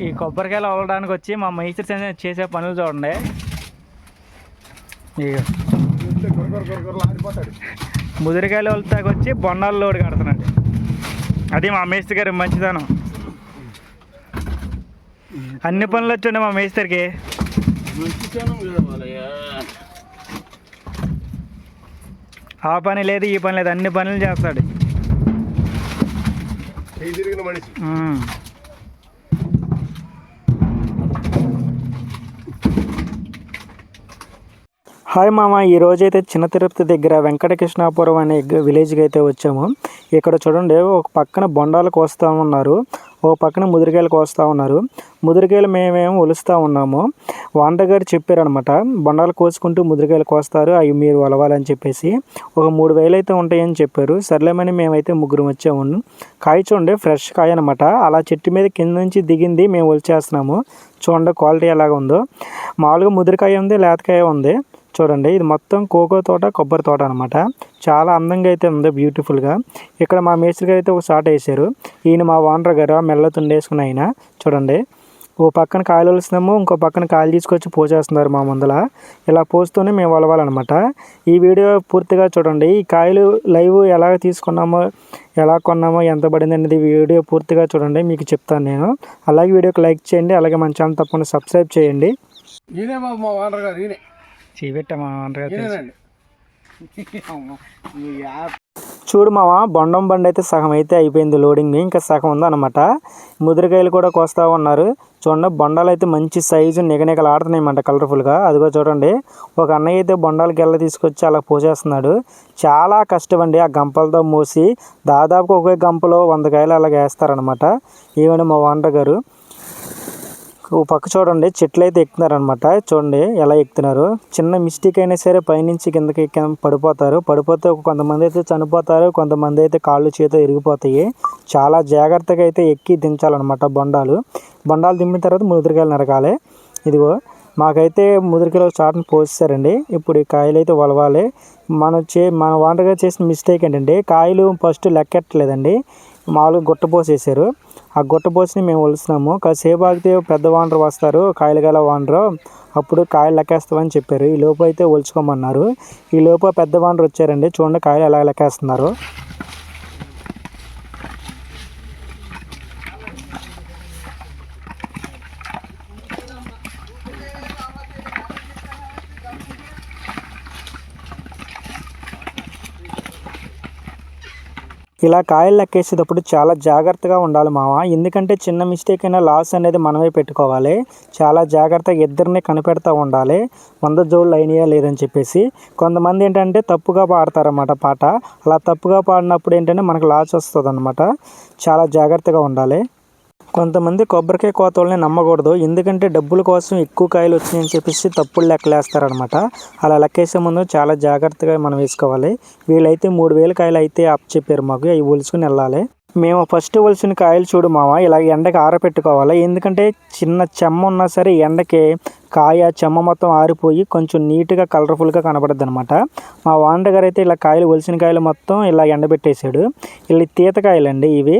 ఈ కొబ్బరికాయలు అవ్వడానికి వచ్చి మా మైత్రి చే- చేసే పనులు చూడండి. ముదిరికాయలు వెళ్తాకి వచ్చి బొండాలు లోడ్ కడుతున్నాడు. అది మా మేస్త్రి గారి మంచిదనం అన్ని పనులు వచ్చండి మా మేస్త్రికి. ఆ పని లేదు ఈ పని లేదు అన్ని పనులు చేస్తాడు. మనిషి. హాయ్ మామ ఈరోజైతే చిన్న తిరుపతి దగ్గర వెంకటకృష్ణాపురం అనే విలేజ్కి అయితే వచ్చాము. ఇక్కడ చూడండి ఒక పక్కన బొండాలు కోస్తా ఉన్నారు ఓ పక్కన ముదిరికాయలు కోస్తా ఉన్నారు. ముదిరికాయలు మేమేమో ఒలుస్తూ ఉన్నాము. వాండగారు చెప్పారనమాట బొండాలు కోసుకుంటూ ముదిరికాయలు కోస్తారు అవి మీరు ఒలవాలని చెప్పేసి. ఒక మూడు వేలు అయితే ఉంటాయని చెప్పారు. సర్లేమని మేమైతే ముగ్గురు వచ్చాము. కాయ చూడండి ఫ్రెష్ కాయ అనమాట అలా చెట్టు మీద కింద నుంచి దిగింది మేము ఒలిచేస్తున్నాము. చూడండి క్వాలిటీ ఎలాగ ఉందో మామూలుగా ముదిరికాయ ఉంది లేతకాయ ఉంది. చూడండి ఇది మొత్తం కోకో తోట కొబ్బరి తోట అనమాట చాలా అందంగా అయితే ఉంది బ్యూటిఫుల్గా ఇక్కడ మా మేస్త్రి గారు అయితే ఒక షాట్ వేశారు. ఈయన మా ఓనర్ గారు ఆ మెల్ల తుండేసుకుని ఆయన. చూడండి ఓ పక్కన కాయలు వలసినాము ఇంకో పక్కన కాయలు తీసుకొచ్చి పోసేస్తున్నారు మా ముందల. ఇలా పోస్తూనే మేము వలవాలన్నమాట. ఈ వీడియో పూర్తిగా చూడండి. ఈ కాయలు లైవ్ ఎలా తీసుకున్నామో ఎలా కొన్నామో ఎంత పడింది అనేది వీడియో పూర్తిగా చూడండి. మీకు చెప్తాను నేను. అలాగే వీడియోకి లైక్ చేయండి. అలాగే మన ఛానల్ తప్పకుండా సబ్స్క్రైబ్ చేయండి. ఈయనే బాబు మా ఓనర్ గారు ఈయనే. చీపెట్టా చూడు మామ బొండం బండి అయితే సగం అయితే అయిపోయింది లోడింగ్. ఇంకా సగం ఉందన్నమాట. ముదిరికాయలు కూడా కోస్తా ఉన్నారు. చూడండి బొండాలు అయితే మంచి సైజు నిగనిగలు ఆడుతున్నాయన్నమాట కలర్ఫుల్గా. అదిగో చూడండి ఒక అన్నయ్య అయితే బొండాలు గెల్ల తీసుకొచ్చి అలా పోసేస్తున్నాడు. చాలా కష్టం అండి ఆ గంపలతో మోసి. దాదాపు ఒకే గంపలో వంద కాయలు అలాగ వేస్తారనమాట ఈవెన్ మా వంట గారు. ఓ పక్క చూడండి చెట్లు అయితే ఎక్కుతున్నారనమాట చూడండి ఎలా ఎక్కుతున్నారు. చిన్న మిస్టేక్ అయినా సరే పైనుంచి కిందకి పడిపోతారు. పడిపోతే కొంతమంది అయితే చనిపోతారు కొంతమంది అయితే కాళ్ళు చేతులు ఇరిగిపోతాయి. చాలా జాగ్రత్తగా అయితే ఎక్కి దించాలన్నమాట బొండాలు. బొండాలు దింపిన తర్వాత ముదురుకాయలు నరకాలి. ఇదిగో మాకైతే ముదురుకాయలు చాటును పోసేసారండి. ఇప్పుడు ఈ కాయలు అయితే వలవాలి. మనం చే మన వంటగా చేసిన మిస్టేక్ ఏంటంటే కాయలు ఫస్ట్ లెక్కెట్టలేదండి. మామూలుగా గుట్ట పోసేసారు ఆ గుట్ట పోసిని మేము ఒలుస్తున్నాము కాసేపు ఆగితే పెద్ద వానరు వస్తారు కాయలు గల వానరు. అప్పుడు కాయలు లెక్కేస్తామని చెప్పారు. ఈ లోపు అయితే ఒలుచుకోమన్నారు. ఈ లోపు పెద్ద వానరు వచ్చారండి. చూడండి కాయలు ఎలా లెక్కేస్తున్నారు. ఇలా కాయలు లెక్కేసేటప్పుడు చాలా జాగ్రత్తగా ఉండాలి మామ ఎందుకంటే చిన్న మిస్టేక్ అయినా లాస్ అనేది మనమే పెట్టుకోవాలి. చాలా జాగ్రత్తగా ఇద్దరిని కనిపెడతా ఉండాలి. వంద జోళ్ళు అయినాయా లేదని చెప్పేసి. కొంతమంది ఏంటంటే తప్పుగా పాడతారన్నమాట పాట. అలా తప్పుగా పాడినప్పుడు ఏంటంటే మనకు లాస్ వస్తుంది చాలా జాగ్రత్తగా ఉండాలి. కొంతమంది కొబ్బరికాయ కోతల్ని నమ్మకూడదు. ఎందుకంటే డబ్బుల కోసం ఎక్కువ కాయలు వచ్చినాయని చెప్పేసి తప్పులు లెక్కలేస్తారనమాట అలా లెక్కేసే ముందు చాలా జాగ్రత్తగా మనం వేసుకోవాలి. వీళ్ళైతే మూడు వేల కాయలు అయితే అప్ చెప్పారు మాకు. అవి ఒలుచుకుని వెళ్ళాలి. మేము ఫస్ట్ ఒలిసిన కాయలు చూడు మామ ఇలా ఎండకి ఆరబెట్టుకోవాలి ఎందుకంటే చిన్న చెమ్మ ఉన్నా సరే ఎండకి కాయ చెమ్మ మొత్తం ఆరిపోయి కొంచెం నీట్గా కలర్ఫుల్గా కనబడుద్ది అనమాట మా వాండర్ గారు అయితే ఇలా కాయలు ఒలిసిన కాయలు మొత్తం ఇలా ఎండబెట్టేశాడు. ఇలా తీతకాయలండి ఇవి.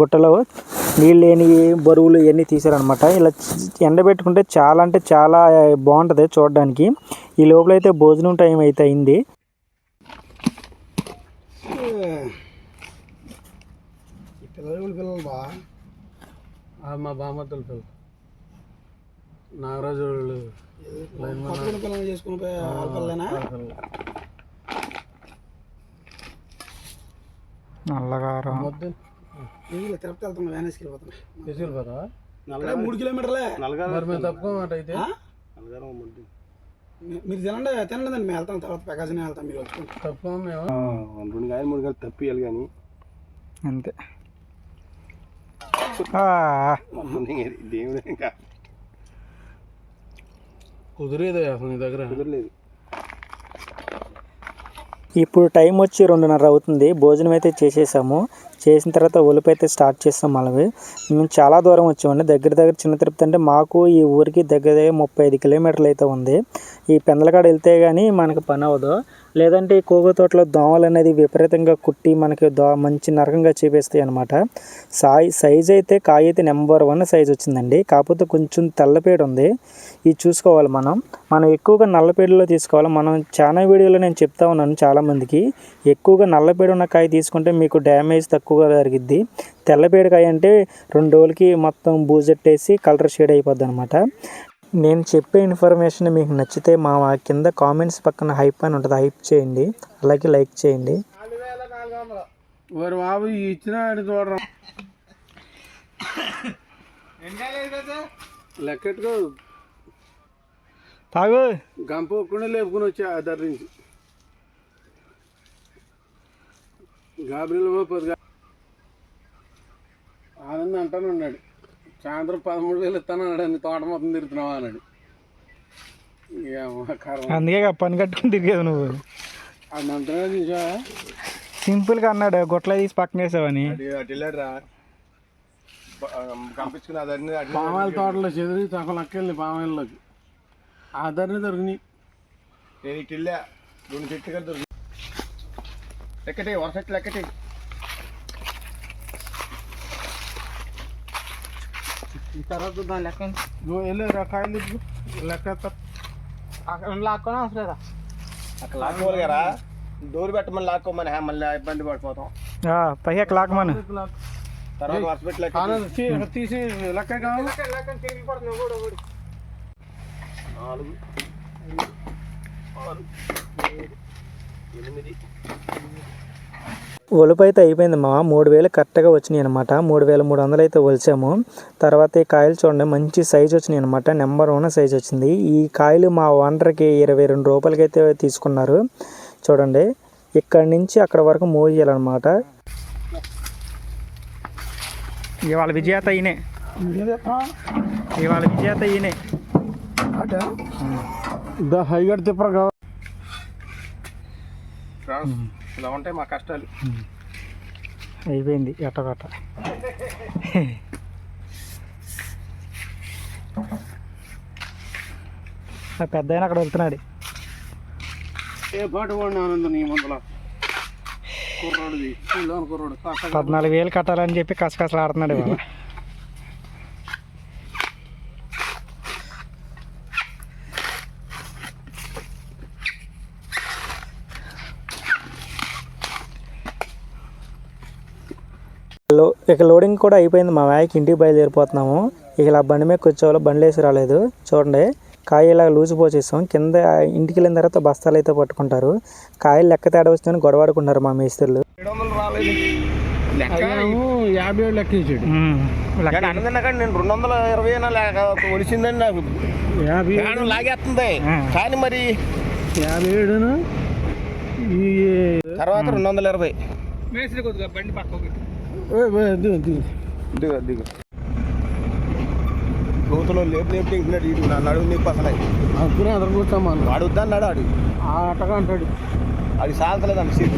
గుట్టలో నీళ్ళు లేని బరువులు ఇవన్నీ తీసారనమాట ఇలా ఎండబెట్టుకుంటే చాలా అంటే చాలా బాగుంటుంది చూడడానికి. ఈ లోపల అయితే భోజనం టైం అయితే అయింది. ఈ పిల్లలు పిల్లలు బా మా బామ్మతుల పిల్లలు. నాగరాజు వాళ్ళు పిల్లలు చేసుకుని పిల్లలేనా నల్లగారం. తిరుపతి వెళ్తున్నాం వ్యానేస్కి వెళ్ళిపోతున్నాం తీసుకెళ్ళిపోతావా? మూడు కిలోమీటర్లే. మేము అయితే. మీరు తినండి తినండి అండి మేము వెళ్తాం తర్వాత ప్రకాశం వెళ్తాం మీరు తప్పుకోం మేము. రెండు కాయలు మూడు కాయలు తప్పియాలి కానీ. అంతే. దేవుడు ఇంకా. కుదిరేదే అసలు నీ దగ్గర. కుదరలేదు. ఇప్పుడు టైం వచ్చి రెండున్నర అవుతుంది. భోజనం అయితే చేసేసాము. చేసిన తర్వాత ఒలుపు అయితే స్టార్ట్ చేస్తాం మళ్ళీ మేము చాలా దూరం వచ్చామండి. దగ్గర దగ్గర చిన్న తిరుపతి అంటే మాకు ఈ ఊరికి దగ్గర దగ్గర ముప్పై ఐదు కిలోమీటర్లు అయితే ఉంది. ఈ పెందలకాడ వెళ్తే కానీ మనకి పని అవ్వదు. లేదంటే ఈ కోకో తోటలో దోమలు అనేది విపరీతంగా కుట్టి మనకి దో మంచి నరకంగా చేపేస్తాయి అనమాట సాయి సైజ్ అయితే కాయ అయితే నెంబర్ వన్ సైజ్ వచ్చిందండి. కాకపోతే కొంచెం తెల్లపేడ ఉంది. ఇది చూసుకోవాలి మనం. మనం ఎక్కువగా నల్లపేడలో తీసుకోవాలి. మనం చాలా వీడియోలో నేను చెప్తా ఉన్నాను చాలామందికి. ఎక్కువగా నల్లపేడ ఉన్న కాయ తీసుకుంటే మీకు డ్యామేజ్ తక్కువగా జరిగిద్ది. తెల్లపేడ కాయ అంటే రెండు రోజులకి మొత్తం బూజెట్టేసి కలర్ షేడ్ అయిపోద్ది అనమాట నేను చెప్పే ఇన్ఫర్మేషన్ మీకు నచ్చితే మా కింద కామెంట్స్ పక్కన హైప్ అని ఉంటుంది హైప్ చేయండి. అలాగే లైక్ చేయండి. బాబు ఇచ్చిన ఆడు చూడరా. లెక్కెట్టుకో. తాగు. గంప ఒక్కడే లేపుకుని వచ్చా ఆ దగ్గర నుంచి. గాబరీలో పొద్దుగా ఆనంద్ అంటాను ఉన్నాడు. సాయంత్రం పదమూడు వేలు ఇస్తాను అన్నాడు అన్ని తోట మొత్తం తిరుగుతున్నావా అన్నాడు. అందుకే పని కట్టుకుని తిరిగేది నువ్వు. అది అంతగా చూసా? సింపుల్గా అన్నాడు గొట్ల తీసి పక్కన వేసావని. పామాయిల తోటలో చెదిరి సగం లెక్కెళ్ళి పామాయిల్లోకి. ఆ ధరని దొరికినాయి. నేను ఇటు వెళ్ళా. రెండు చెట్లు దొరికి లెక్కటి వరుస చెట్లు లెక్కటి. తర్వాత దాని లెక్క నువ్వు వెళ్ళి రకాయలు ఇవ్వు. లెక్క ఎత్తారు. అక్కడ లాక్కొని అవసరం లేదా అక్కడ లాక్కోవాలి కదా డోర్ పెట్టమని లాక్కోమని హే, మళ్ళీ ఇబ్బంది పడిపోతాం పైకి అక్కడ లాక్కమను తర్వాత వరుస పెట్టి లెక్క ఆనంద్ తీ- ఇక్కడ తీసి లెక్క కావాలి నాలుగు ఆరు ఏడు ఎనిమిది ఒలుపు అయితే అయిపోయింది మా మూడు వేలు కరెక్ట్గా వచ్చినాయి అనమాట మూడు వేల మూడు వందలు అయితే ఒలిచాము. తర్వాత ఈ కాయలు చూడండి మంచి సైజ్ వచ్చినాయి అనమాట నెంబర్ వన్ సైజ్ వచ్చింది. ఈ కాయలు మా ఓనర్కి ఇరవై రెండు రూపాయలకి అయితే తీసుకున్నారు. చూడండి ఇక్కడి నుంచి అక్కడ వరకు మూవ్ చేయాలన్నమాట. ఇవాళ విజేత ఈయనే. ఇవాళ విజేత ఈయనే. ద హైగడ్ తిప్పర కావాలి ఇలా ఉంటాయి మా కష్టాలు. అయిపోయింది ఎట్టగట్ట పెద్ద ఆయన అక్కడ వెళ్తున్నాడు. ఏ పాట వాడిని ఆనందం నీ ముందల? కుర్రాడుది. లోన కుర్రాడు. పద్నాలుగు వేలు కట్టాలని చెప్పి కసకసలు ఆడుతున్నాడు ఇవాళ. లో ఇక లోడింగ్ కూడా అయిపోయింది. మా వ్యాకి ఇంటికి బయలుదేరిపోతున్నాము. ఇక ఇలా బండి మీద కూర్చోవాలి. బండి వేసి రాలేదు. చూడండి. కాయ ఇలా లూజు పోసేసాం. కింద ఇంటికి వెళ్ళిన తర్వాత బస్తాలు అయితే పట్టుకుంటారు. కాయలు లెక్క తేడా వస్తుందని గొడవాడుకుంటారు మా మేస్త్రులు. యాభై ఏడు లెక్క ఇచ్చాడు నేను రెండు వందల ఇరవై అయినా లేక ఒలిసిందని నాకు యాభై లాగేస్తుంది. కానీ మరి యాభై తర్వాత రెండు వందల ఇరవై ఏ, ఏ, దిగు, దిగు. దిగు గోతులో లేపు లేపు దింపినాడు ఇటు నడువు నీకు అసలు అతను కూర్చోమన్నాడు వాడు వద్దన్నాడు ఆడు. ఆ అట్టగా అంటాడు. అది సాల్తలేదండి సీట్.